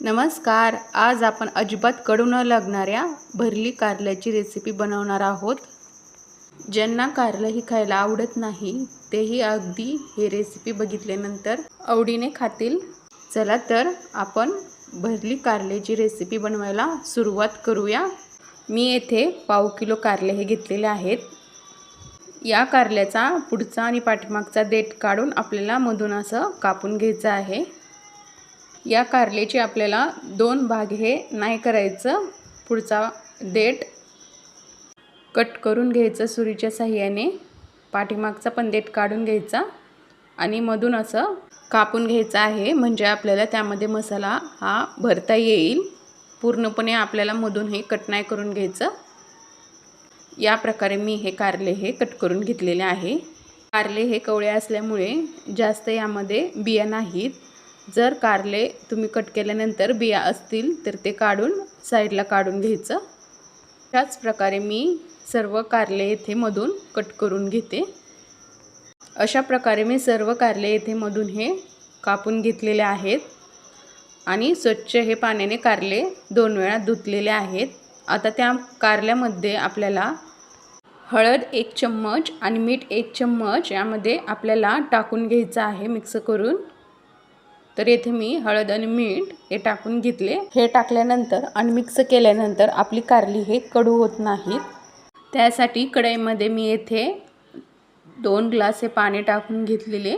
नमस्कार आज आपण अजिबात कडू न लागणाऱ्या भरली कारल्याची रेसिपी बनवणार आहोत. ज्यांना कारलं ही खायला आवडत नाही तेही अगदी हे रेसिपी बघितल्यानंतर आवडीने खातील. चला तर आपण भरली कारल्याची रेसिपी बनवायला सुरुवात करूया. मी येथे पाव किलो कारले हे घेतलेले आहेत. या कारल्याचा पुढचा आणि पाठीमागचा देठ काढून आपल्याला मधून असं कापून घ्यायचं आहे. या कारलेचे आपल्याला दोन भाग हे नाही करायचं. पुढचा देठ कट करून घ्यायचं सुरीच्या साह्याने. पाठीमागचा पण देठ काढून घ्यायचा. आणि मधून असं कापून घ्यायचं आहे. म्हणजे आपल्याला त्यामध्ये मसाला हा भरता येईल. पूर्णपणे आपल्याला मधून हे कट नाही करून घ्यायचं. या प्रकारे मी हे कारले हे कट करून घेतलेले आहे. कारले हे कवळे असल्यामुळे जास्त यामध्ये बिया नाहीत. जर कारले तुम्ही कट केल्यानंतर बिया असतील तर ते काढून साईडला काढून घ्यायचं. त्याच प्रकारे मी सर्व कारले येथे मधून कट करून घेते. अशा प्रकारे मी सर्व कारले येथे मधून हे कापून घेतलेले आहेत. आणि स्वच्छ हे पाण्याने कारले दोन वेळा धुतलेले आहेत. आता त्या कारल्यामध्ये आपल्याला हळद एक चम्मच आणि मीठ एक चम्मच यामध्ये आपल्याला टाकून घ्यायचं आहे मिक्स करून. तर येथे मी हळद आणि मीठ हे टाकून घेतले. हे टाकल्यानंतर आणि मिक्स केल्यानंतर आपली कारली हे कडू होत नाहीत त्यासाठी कढईमध्ये मी येथे दोन ग्लास हे पाणी टाकून घेतलेले.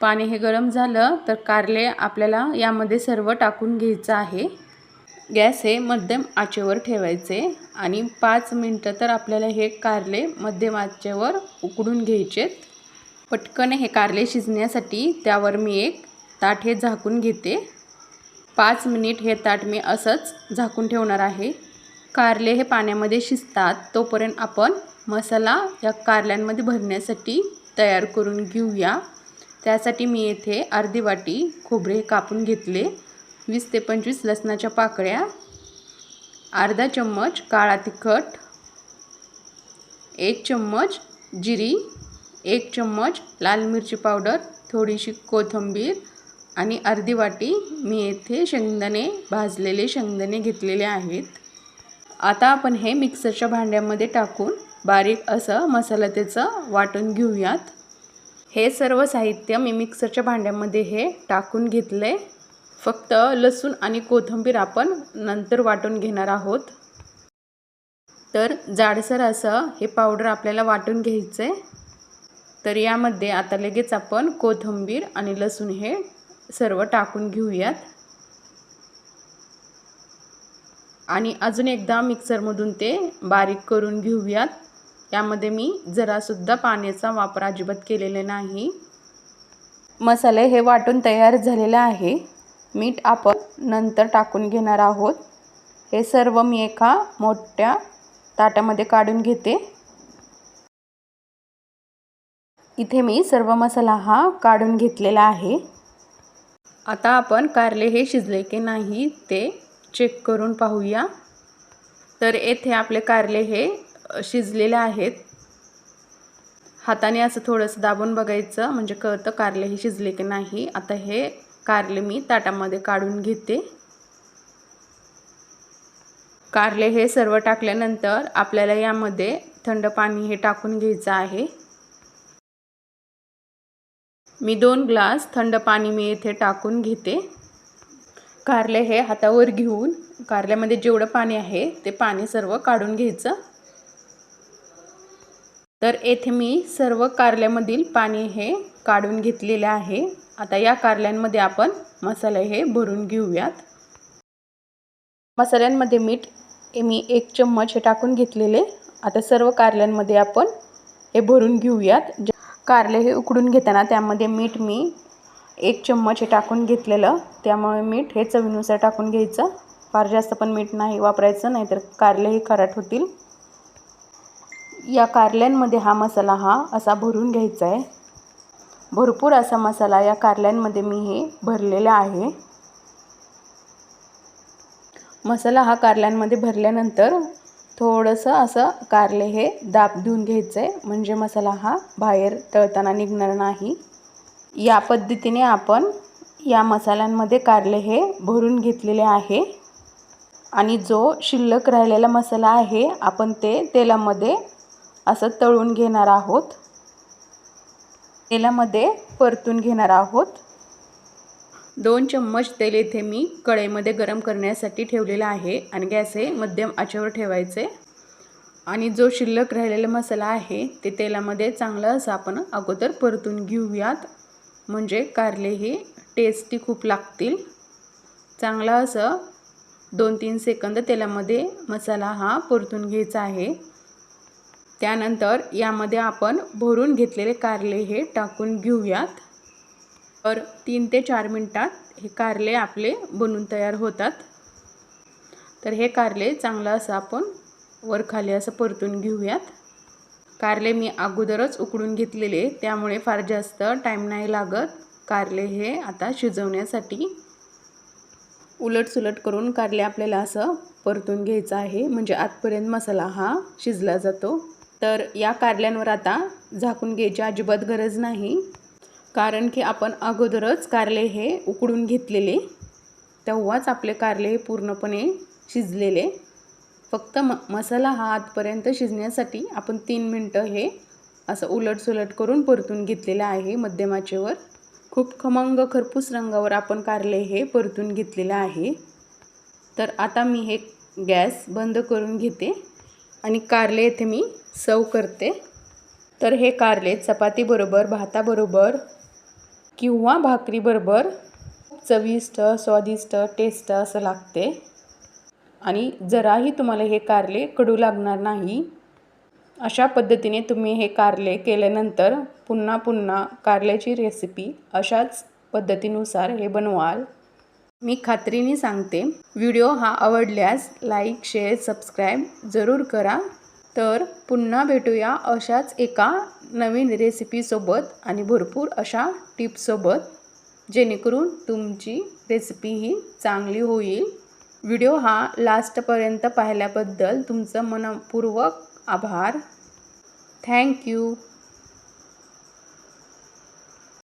पाणी हे गरम झालं तर कारले आपल्याला यामध्ये सर्व टाकून घ्यायचं आहे. गॅस हे मध्यम आचेवर ठेवायचे आणि पाच मिनटं तर आपल्याला हे कारले मध्यम आचेवर उकडून घ्यायचेत. पटकन हे कारले शिजण्यासाठी त्यावर मी एक ताट हे झाकून घेते. पाच मिनिट हे ताट मी असंच झाकून ठेवणार आहे. कारले हे पाण्यामध्ये शिजतात तोपर्यंत आपण मसाला या कारल्यांमध्ये भरण्यासाठी तयार करून घेऊया. त्यासाठी मी येथे अर्धी वाटी खोबरे कापून घेतले. वीस ते पंचवीस लसणाच्या पाकळ्या अर्धा चम्मच काळा तिखट एक चम्मच जिरी एक चम्मच लाल मिरची पावडर थोडीशी कोथिंबीर आणि अर्धी वाटी मी येथे शेंगदाणे भाजलेले शेंगदाणे घेतलेले आहेत. आता आपण हे मिक्सरच्या भांड्यामध्ये टाकून बारीक असं मसाला त्याचं वाटून घेऊयात. हे सर्व साहित्य मी मिक्सरच्या भांड्यामध्ये हे टाकून घेतले. फक्त लसूण आणि कोथिंबीर आपण नंतर वाटून घेणार आहोत. तर जाडसर असं हे पावडर आपल्याला वाटून घ्यायचं आहे तर यामध्ये आता लगेच आपण कोथिंबीर आणि लसूण हे सर्व टाकून घेऊयात. आणि अजून एकदा मिक्सरमधून ते बारीक करून घेऊयात. यामध्ये मी जरासुद्धा पाण्याचा वापर अजिबात केलेला नाही. मसाले हे वाटून तयार झालेले आहे. मीठ आपण नंतर टाकून घेणार आहोत. हे सर्व मी एका मोठ्या ताटामध्ये काढून घेते. इथे मी सर्व मसाला हा काढून घेतलेला आहे. आता आपण कारले हे शिजले की नाही ते चेक करून पाहूया. तर येथे आपले कारले हे शिजलेले आहेत. हाताने असं थोडंसं दाबून बघायचं म्हणजे कळतं कारले हे शिजले की नाही. आता हे कारले मी ताटामध्ये काढून घेते. कारले हे सर्व टाकल्यानंतर आपल्याला यामध्ये थंड पाणी हे टाकून घ्यायचं आहे. मी दोन ग्लास थंड पाणी मी येथे टाकून घेते. कारले हे हातावर घेऊन कारल्यामध्ये जेवढं पाणी आहे ते पाणी सर्व काढून घ्यायचं. तर येथे मी सर्व कारल्यामधील पाणी हे काढून घेतलेले आहे. आता या कारल्यांमध्ये आपण मसाले हे भरून घेऊयात. मसाल्यांमध्ये मीठ मी एक चम्मच हे टाकून घेतलेले. आता सर्व कारल्यांमध्ये आपण हे भरून घेऊयात. कारले हे उकडून घेताना त्यामध्ये मीठ मी एक चम्मच हे टाकून घेतलेलं. त्यामुळे मीठ हे चवीनुसार टाकून घ्यायचं. फार जास्त पण मीठ नाही वापरायचं नाहीतर कारले हे खराट होतील. या कारल्यांमध्ये हा मसाला हा असा भरून घ्यायचा आहे. भरपूर असा मसाला या कारल्यांमध्ये मी हे भरलेला आहे. मसाला हा कारल्यांमध्ये भरल्यानंतर थोडंसं असं कारले हे दाब देऊन घ्यायचं आहे म्हणजे मसाला हा बाहेर तळताना निघणार नाही. या पद्धतीने आपण या मसाल्यांमध्ये कारले हे भरून घेतलेले आहे. आणि जो शिल्लक राहिलेला मसाला आहे आपण ते तेलामध्ये असं तळून घेणार आहोत. तेलामध्ये परतून घेणार आहोत. दोन चम्मच तेल येथे मी कढईमध्ये गरम करण्यासाठी ठेवलेलं आहे आणि गॅस हे मध्यम आचेवर ठेवायचे. आणि जो शिल्लक राहिलेला मसाला आहे ते तेलामध्ये चांगलं असं आपण अगोदर परतून घेऊयात. म्हणजे कारले हे टेस्टी खूप लागतील. चांगला असं दोन तीन सेकंद तेलामध्ये मसाला हा परतून घ्यायचा आहे. त्यानंतर यामध्ये आपण भरून घेतलेले कारले हे टाकून घेऊयात. तर तीन ते चार मिनटात हे कारले आपले बनून तयार होतात. तर हे कारले चांगलं असं आपण वर खाली असं परतून घेऊयात. कारले मी अगोदरच उकडून घेतलेले त्यामुळे फार जास्त टाईम नाही लागत कारले हे आता शिजवण्यासाठी. उलटसुलट करून कारले आपल्याला असं परतून घ्यायचं आहे म्हणजे आतपर्यंत मसाला हा शिजला जातो. तर या कारल्यांवर आता झाकून घ्यायची अजिबात गरज नाही. कारण की आपण अगोदरच कारले हे उकडून घेतलेले. तेव्हाच आपले कारले हे पूर्णपणे शिजलेले. फक्त म मसाला हा आतपर्यंत शिजण्यासाठी आपण तीन मिनटं हे असं उलटसुलट करून परतून घेतलेलं आहे मध्यमाचेवर खूप खमंग खरपूस रंगावर आपण कारले हे परतून घेतलेलं आहे. तर आता मी हे गॅस बंद करून घेते आणि कारले येथे मी सर्व करते. तर हे कारले चपातीबरोबर भाताबरोबर किंवा भाकरीबरोबर चविष्ट स्वादिष्ट टेस्ट असं लागते. आणि जराही तुम्हाला हे कारले कडू लागणार नाही अशा पद्धतीने तुम्ही हे कारले केल्यानंतर पुन्हा पुन्हा कारल्याची रेसिपी अशाच पद्धतीनुसार हे बनवाल. मी खात्रीने सांगते. व्हिडिओ हा आवडल्यास लाईक शेअर सबस्क्राईब जरूर करा. तर पुन्हा भेटूया अशाच एका नवीन रेसिपीसोबत आणि भरपूर अशा टिप्ससोबत. जेणेकरून तुमची रेसिपी ही चांगली होईल. व्हिडिओ हा लास्टपर्यंत पाहिल्याबद्दल तुमचं मनपूर्वक आभार. थँक्यू